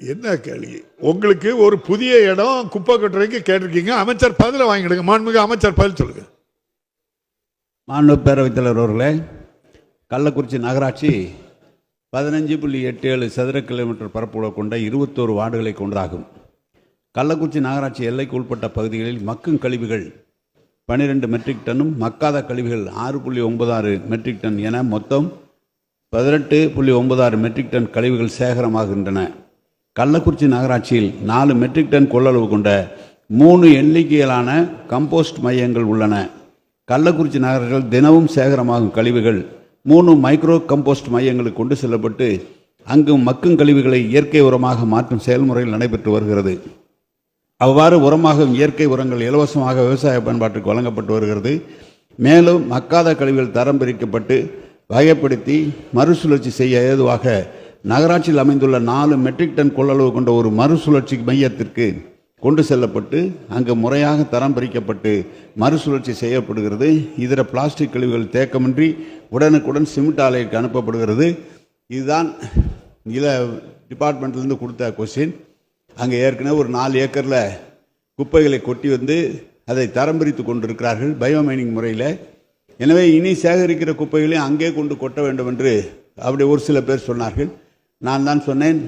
என்ன கேள்வி? உங்களுக்கு ஒரு புதிய இடம் குப்பை கொட்டுறதுக்கு கேட்டிருக்கீங்க. அமைச்சர் பதில வாங்கிடுங்க. மாண்புமிகு அமைச்சர் பதில் சொல்லுங்க. மாண்பு பேரவைத் தலைவர் அவர்களே கள்ளக்குறிச்சி நகராட்சி பதினஞ்சு புள்ளி எட்டு ஏழு சதுர கிலோமீட்டர் பரப்புகளை கொண்ட இருபத்தோரு வார்டுகளை கொண்டதாகும் கள்ளக்குறிச்சி நகராட்சி எல்லைக்கு உட்பட்ட பகுதிகளில் மக்கும் கழிவுகள் பன்னிரெண்டு மெட்ரிக் டன்னும் மக்காத கழிவுகள் ஆறு புள்ளி ஒன்பதாறு மெட்ரிக் டன் என மொத்தம் பதினெட்டு புள்ளி ஒன்பதாறு மெட்ரிக் டன் கழிவுகள் சேகரமாகின்றன. கள்ளக்குறிச்சி நகராட்சியில் நாலு மெட்ரிக் டன் கொள்ளளவு கொண்ட மூணு எண்ணிக்கையிலான கம்போஸ்ட் மையங்கள் உள்ளன. கள்ளக்குறிச்சி நகரத்தில் தினமும் சேகரமாகும் கழிவுகள் மூணு மைக்ரோ கம்போஸ்ட் மையங்களுக்கு கொண்டு செல்லப்பட்டு அங்கு மக்கும் கழிவுகளை இயற்கை உரமாக மாற்றும் செயல்முறையில் நடைபெற்று வருகிறது. அவ்வாறு உரமாகும் இயற்கை உரங்கள் இலவசமாக விவசாய பயன்பாட்டுக்கு வழங்கப்பட்டு வருகிறது. மேலும் மக்காத கழிவுகள் தரம் பிரிக்கப்பட்டு வகைப்படுத்தி மறுசுழற்சி செய்ய ஏதுவாக நகராட்சியில் அமைந்துள்ள நாலு மெட்ரிக் டன் கொள்ளளவு கொண்ட ஒரு மறுசுழற்சி மையத்திற்கு கொண்டு செல்லப்பட்டு அங்கு முறையாக தரம் பிரிக்கப்பட்டு மறுசுழற்சி செய்யப்படுகிறது. இதர பிளாஸ்டிக் கழிவுகள் தேக்கமின்றி உடனுக்குடன் சிமெண்ட் ஆலைக்கு அனுப்பப்படுகிறது. இதுதான் நில டிபார்ட்மெண்ட்லேருந்து கொடுத்த கொஸ்டின். அங்கே ஏற்கனவே ஒரு நாலு ஏக்கரில் குப்பைகளை கொட்டி வந்து அதை தரம் பிரித்து கொண்டிருக்கிறார்கள் பயோமைனிங் முறையில். எனவே இனி சேகரிக்கிற குப்பைகளையும் அங்கே கொண்டு கொட்ட வேண்டும் என்று அப்படி ஒரு சில பேர் சொன்னார்கள். நான் தான் சொன்னேன்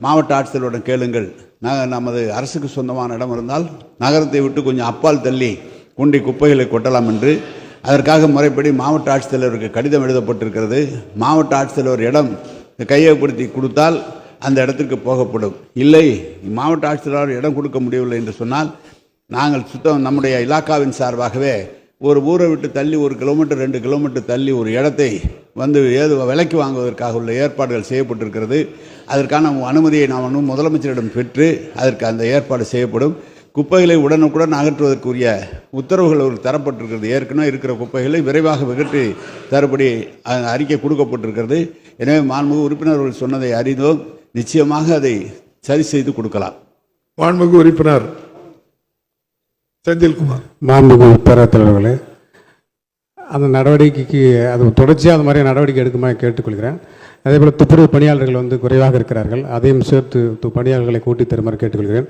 மாவட்ட ஆட்சியருடன் கேளுங்கள். நாங்கள் நமது அரசுக்கு சொந்தமான இடம் இருந்தால் நகரத்தை விட்டு கொஞ்சம் அப்பால் தள்ளி குண்டி குப்பைகளை கொட்டலாம் என்று. அதற்காக முறைப்படி மாவட்ட ஆட்சித்தலைவருக்கு கடிதம் எழுதப்பட்டிருக்கிறது. மாவட்ட ஆட்சித்தலைவர் இடம் கையகப்படுத்தி கொடுத்தால் அந்த இடத்திற்கு போகப்படும். இல்லை மாவட்ட ஆட்சித்தலைவர் இடம் கொடுக்க முடியவில்லை என்று சொன்னால் நாங்கள் சுத்தம் நம்முடைய இலாக்காவின் சார்பாகவே ஒரு ஊரை விட்டு தள்ளி ஒரு கிலோமீட்டர் ரெண்டு கிலோமீட்டர் தள்ளி ஒரு இடத்தை வந்து ஏது விலைக்கு வாங்குவதற்காக உள்ள ஏற்பாடுகள் செய்யப்பட்டிருக்கிறது. அதற்கான அனுமதியை நாம் வந்து முதலமைச்சரிடம் பெற்று அதற்கு அந்த ஏற்பாடு செய்யப்படும். குப்பைகளை உடனுக்குடன் அகற்றுவதற்குரிய உத்தரவுகள் ஒரு தரப்பட்டிருக்கிறது. ஏற்கனவே இருக்கிற குப்பைகளை விரைவாக விகற்றி தரப்படி அஹ், அறிக்கை கொடுக்கப்பட்டிருக்கிறது. எனவே மாண்புமிகு உறுப்பினர்கள் சொன்னதை அறிந்தோம். நிச்சயமாக அதை சரி செய்து கொடுக்கலாம். மாண்புமிகு உறுப்பினர் செந்தில்குமார். மாண்புமிகு பேரவைத் தலைவர்களே அந்த நடவடிக்கைக்கு அது தொடர்ச்சியாக அந்த மாதிரி நடவடிக்கை எடுக்குமாறு கேட்டுக்கொள்கிறேன். அதே போல் துப்புரவு பணியாளர்கள் வந்து குறைவாக இருக்கிறார்கள். அதையும் சேர்த்து து- பணியாளர்களை கூட்டி தருமாறு கேட்டுக்கொள்கிறேன்.